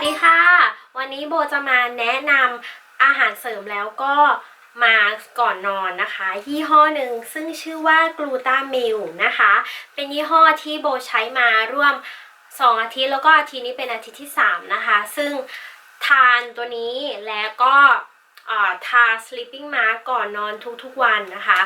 วัสดีค่ะ วันนี้โบจะมาแนะนำอาหารเสริมแล้วก็มาก่อนนอนนะคะยี่ห้อหนึ่งซึ่งชื่อว่ากลูตามิลนะคะ เป็นยี่ห้อที่โบใช้มาร่วม 2 อาทิตย์แล้วก็อาทิตย์นี้เป็นอาทิตย์ที่ 3 นะคะ ซึ่งทานตัวนี้แล้วก็ทา sleeping mask ก่อนนอนทุกๆวันนะคะ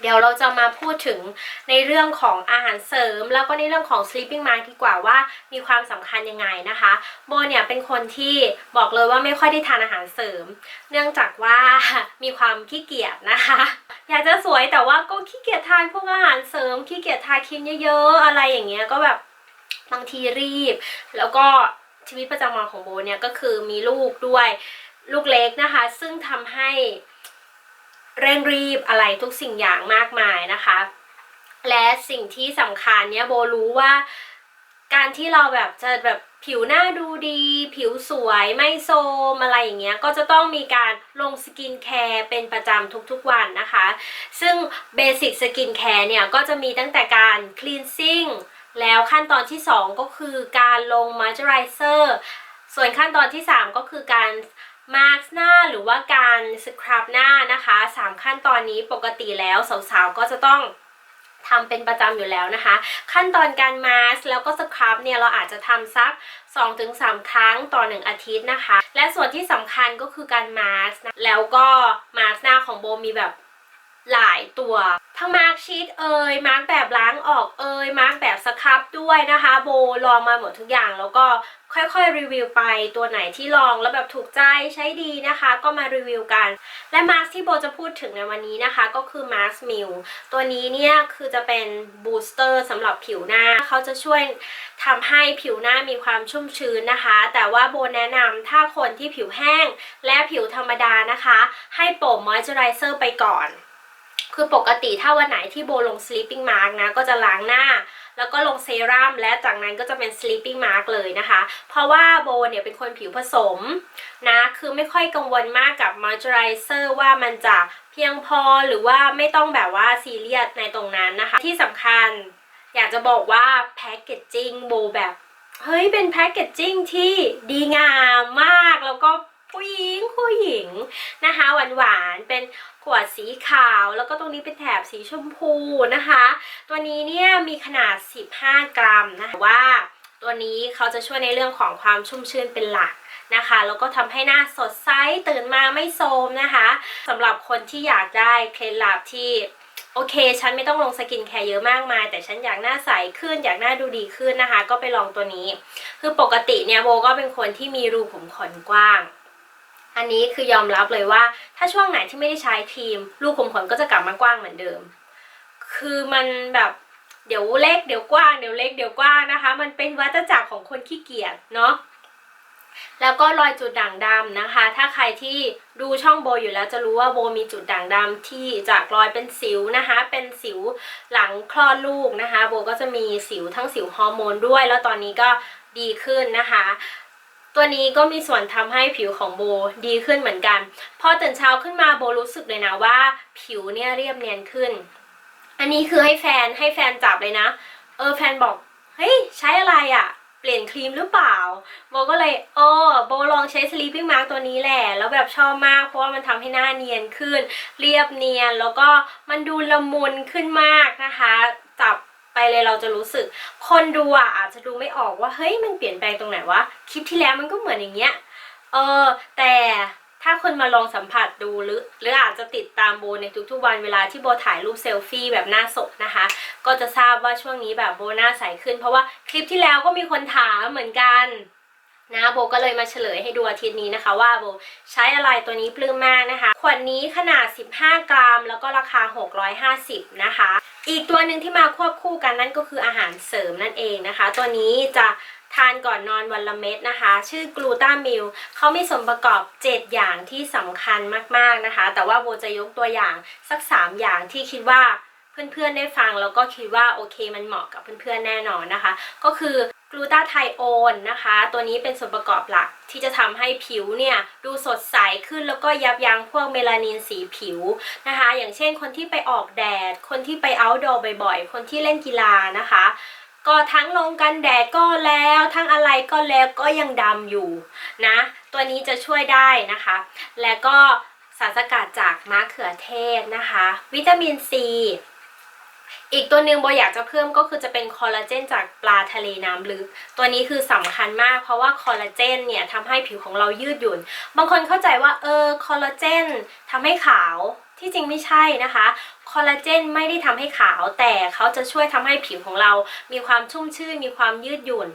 เดี๋ยวเราจะมาพูดถึงในเรื่องของอาหารเสริม แล้วก็ในเรื่องของ sleeping mask ดีกว่าว่ามีความสำคัญยังไงนะคะโบเนี่ยเป็นคนที่บอกเลยว่าไม่ค่อยได้ทานอาหารเสริม เนื่องจากว่ามีความขี้เกียจนะคะ อยากจะสวยแต่ว่าก็ขี้เกียจทานพวกอาหารเสริมขี้เกียจทาครีมเยอะๆ อะไรอย่างเงี้ยก็แบบบางทีรีบ แล้วก็ชีวิตประจำวันของโบเนี่ยก็คือมีลูกด้วยลูกเล็กนะคะ ซึ่งทำให้ เร่งรีบอะไรทุกสิ่งอย่างมากมายนะคะ และสิ่งที่สำคัญเนี่ยโบรู้ว่าการที่เราแบบจะแบบผิวหน้าดูดี ผิวสวยไม่โทรมอะไรอย่างเงี้ยก็จะต้องมีการลงสกินแคร์เป็นประจำทุกๆวันนะคะ ซึ่งเบสิกสกินแคร์เนี่ยก็จะมีตั้งแต่การคลีนซิ่งแล้วขั้นตอนที่ 2 ก็คือการลงมอยเจอไรเซอร์ส่วนขั้นตอนที่ 3 ก็คือการ มาร์กหน้าหรือว่าการสครับหน้านะคะ 3 ขั้นตอนนี้ปกติแล้วสาวๆก็จะต้องทำเป็นประจำอยู่แล้วนะคะ ขั้นตอนการมาสแล้วก็สครับเนี่ยเราอาจจะทำสัก 2-3 ครั้งต่อ 1 อาทิตย์นะคะ และส่วนที่สำคัญก็คือการมาสแล้วก็มาสหน้าของโบมีแบบหลายตัว ทั้งมาร์กชีตเอ่ยมาร์กแบบล้างออกเอ่ยมาร์กแบบสครับด้วยนะคะ โบลองมาหมดทุกอย่างแล้วก็ค่อยๆรีวิวไปตัวไหนที่ลองแล้วแบบถูกใจใช้ดีนะคะ ก็มารีวิวกัน และมาสก์ที่โบจะพูดถึงในวันนี้นะคะ ก็คือมาสก์มิลตัวนี้เนี่ยคือจะเป็นบูสเตอร์สำหรับผิวหน้าเขาจะช่วยทำให้ผิวหน้ามีความชุ่มชื้นนะคะ แต่ว่าโบแนะนำถ้าคนที่ผิวแห้งและผิวธรรมดานะคะ ให้โปะมอยเจอไรเซอร์ไปก่อน คือปกติถ้าวันไหนที่โบลง sleeping mask นะ ก็จะล้างหน้า แล้วก็ลงเซรั่มและจากนั้นก็จะเป็น sleeping mask เลยนะคะ เพราะว่าโบเนี่ยเป็นคนผิวผสมนะ คือไม่ค่อยกังวลมากกับ moisturizer ว่ามันจะเพียงพอหรือว่าไม่ต้องแบบว่าซีเรียสในตรงนั้นนะคะ ที่สำคัญอยากจะบอกว่าแพ็คเกจจิ้งโบแบบ เฮ้ยเป็นแพ็คเกจจิ้งที่ดีงามมาก ผู้หญิงผู้หญิงนะคะหวานๆเป็นขวดสีขาวแล้วก็ตรงนี้เป็นแถบสีชมพูนะคะ ตัวนี้เนี่ยมีขนาด 15 กรัมนะคะว่าตัวนี้เขาจะช่วยในเรื่องของความชุ่มชื่นเป็นหลักนะคะแล้วก็ทำให้หน้าสดใสตื่นมาไม่โทรมนะคะสำหรับคนที่อยากได้เคล็ดลับที่โอเค ฉันไม่ต้องลงสกินแคร์เยอะมากมาย แต่ฉันอยากหน้าใสขึ้น อยากหน้าดูดีขึ้นนะคะ ก็ไปลองตัวนี้ คือปกติเนี่ยโบก็เป็นคนที่มีรูขุมขนกว้าง อันนี้คือยอมรับเลยว่า ถ้าช่วงไหนที่ไม่ได้ใช้ครีมรูขุมขนก็จะกลับมากว้างเหมือนเดิม คือมันแบบเดี๋ยวเล็กเดี๋ยวกว้างเดี๋ยวเล็กเดี๋ยวกว้างนะคะ มันเป็นวัฏจักรของคนขี้เกียจเนาะแล้วก็รอยจุดด่างดำนะคะ ถ้าใครที่ดูช่องโบอยู่แล้วจะรู้ว่าโบมีจุดด่างดำที่จากรอยเป็นสิวนะคะ เป็นสิวหลังคลอดลูกนะคะ โบก็จะมีสิวทั้งสิวฮอร์โมนด้วย แล้วตอนนี้ก็ดีขึ้นนะคะ ตัวนี้ก็มีส่วนทำให้ผิวของโบดีขึ้นเหมือนกัน พอตื่นเช้าขึ้นมาโบรู้สึกเลยนะว่าผิวเนี่ยเรียบเนียนขึ้น อันนี้คือให้แฟนให้แฟนจับเลยนะ เออแฟนบอก เฮ้ย ใช้อะไรอะ่ะ เปลี่ยนครีมหรือเปล่า โบก็เลยโอ้โบลองใช้ sleeping mask ตัวนี้แหละ แล้วแบบชอบมาก เพราะว่ามันทำให้หน้าเนียนขึ้น เรียบเนียน แล้วก็มันดูละมุนขึ้นมากนะคะ จับ ไปเลยเราจะรู้สึก คนดูอะอาจจะดูไม่ออกว่าเฮ้ยมันเปลี่ยนแปลงตรงไหนวะคลิปที่แล้วมันก็เหมือนอย่างเงี้ยเออแต่ถ้าคนมาลองสัมผัสดูหรือ หรืออาจจะติดตามโบในทุกๆวันเวลาที่โบถ่ายรูปเซลฟี่แบบหน้าสดนะคะ ก็จะทราบว่าช่วงนี้แบบโบหน้าใสขึ้น เพราะว่าคลิปที่แล้วก็มีคนถามเหมือนกัน นะโบก็เลยมาเฉลยให้ดูอาทิตย์นี้นะคะ ว่าโบใช้อะไรตัวนี้ปลื้มมากนะคะ ขวดนี้ขนาด 15 กรัม แล้วก็ราคา 650 นะคะ อีกตัวหนึ่งที่มาควบคู่กันนั่นก็คืออาหารเสริมนั่นเองนะคะ ตัวนี้จะทานก่อนนอนวันละเม็ดนะคะ ชื่อกลูตามิลเขามีส่วนประกอบ 7 อย่างที่สำคัญมากๆนะคะ แต่ว่าโบจะยกตัวอย่างสัก 3 อย่างที่คิดว่าเพื่อนๆได้ฟังแล้วก็คิดว่าโอเคมันเหมาะกับเพื่อนๆแน่นอนนะคะ ก็คือ ลูตาไทโอนนะคะ ตัวนี้เป็นส่วนประกอบหลักที่จะทำให้ผิวเนี่ยดูสดใสขึ้นแล้วก็ยับยั้งพวกเมลานินสีผิวนะคะ อย่างเช่นคนที่ไปออกแดด คนที่ไป outdoor บ่อยๆ คนที่เล่นกีฬานะคะ ก็ทั้งลงกันแดดก็แล้วทั้งอะไรก็แล้วก็ยังดำอยู่นะ ตัวนี้จะช่วยได้นะคะ และก็สารสกัดจากมะเขือเทศนะคะ วิตามินซี อีกตัวหนึ่งโบอยากจะเพิ่มก็คือจะเป็นคอลลาเจนจากปลาทะเลน้ำลึก ตัวนี้คือสำคัญมากเพราะว่าคอลลาเจนเนี่ยทำให้ผิวของเรายืดหยุ่น บางคนเข้าใจว่าเออคอลลาเจนทำให้ขาว ที่จริงไม่ใช่นะคะ คอลลาเจนไม่ได้ทำให้ขาว แต่เขาจะช่วยทำให้ผิวของเรา มีความชุ่มชื่น มีความยืดหยุ่น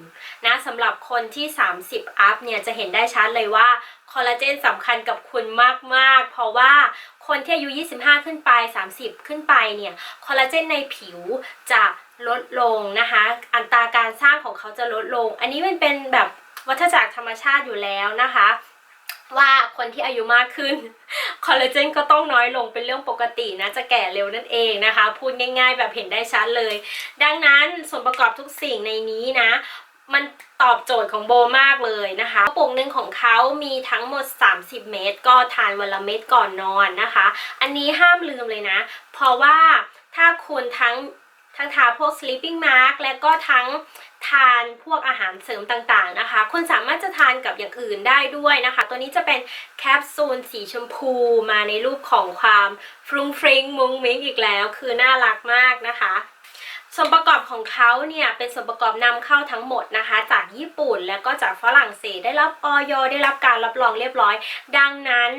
นะสำหรับคนที่ 30 อัพเนี่ยจะเห็นได้ชัดเลยว่าคอลลาเจนสำคัญกับคุณมากๆ เพราะว่าคนที่อายุ 25 ขึ้นไป 30 ขึ้นไปเนี่ย คอลลาเจนในผิวจะลดลงนะคะ อัตราการสร้างของเขาจะลดลง อันนี้มันเป็นแบบวัฏจักรธรรมชาติอยู่แล้วนะคะ ว่าคนที่อายุมากขึ้นคอลลาเจนก็ต้องน้อยลงเป็นเรื่องปกตินะจะแก่เร็วนั่นเองนะคะ พูดง่าย ๆ แบบเห็นได้ชัดเลย ดังนั้นส่วนประกอบทุกสิ่งในนี้นะ มันตอบโจทย์ของโบมากเลยนะคะกระปุกหนึ่งของเขามีทั้งหมด 30 เม็ดก็ทานวันละเม็ดก่อนนอนนะคะ อันนี้ห้ามลืมเลยนะ เพราะว่าถ้าคุณทั้ง ทั้งทาพวก sleeping mask และก็ทั้งทานพวกอาหารเสริมต่างๆนะคะคุณสามารถจะทานกับอย่างอื่นได้ด้วยนะคะ ตัวนี้จะเป็นแคปซูลสีชมพูมาในรูปของความฟรุ้งฟริ้งมุ้งมิ้งอีกแล้ว คือน่ารักมากนะคะส่วนประกอบของเขาเนี่ยเป็นส่วนประกอบนำเข้าทั้งหมดนะคะ จากญี่ปุ่นแล้วก็จากฝรั่งเศสได้รับออยได้รับการรับรองเรียบร้อย ดังนั้น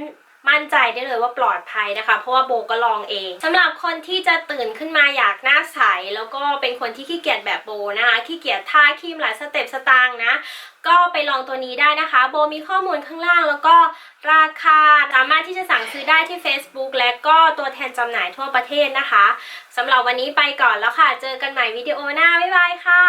มั่นใจได้เลยว่าปลอดภัยนะคะ เพราะว่าโบก็ลองเองสำหรับคนที่จะตื่นขึ้นมาอยากหน้าใส แล้วก็เป็นคนที่ขี้เกียจแบบโบนะคะขี้เกียจท่าครีมหลายสเต็ปสตางนะก็ไปลองตัวนี้ได้นะคะ โบมีข้อมูลข้างล่างแล้วก็ราคาสามารถที่จะสั่งซื้อได้ที่ Facebook และก็ตัวแทนจำหน่ายทั่วประเทศนะคะสำหรับวันนี้ไปก่อนแล้วค่ะ เจอกันใหม่วิดีโอหน้า บ๊ายบายค่ะ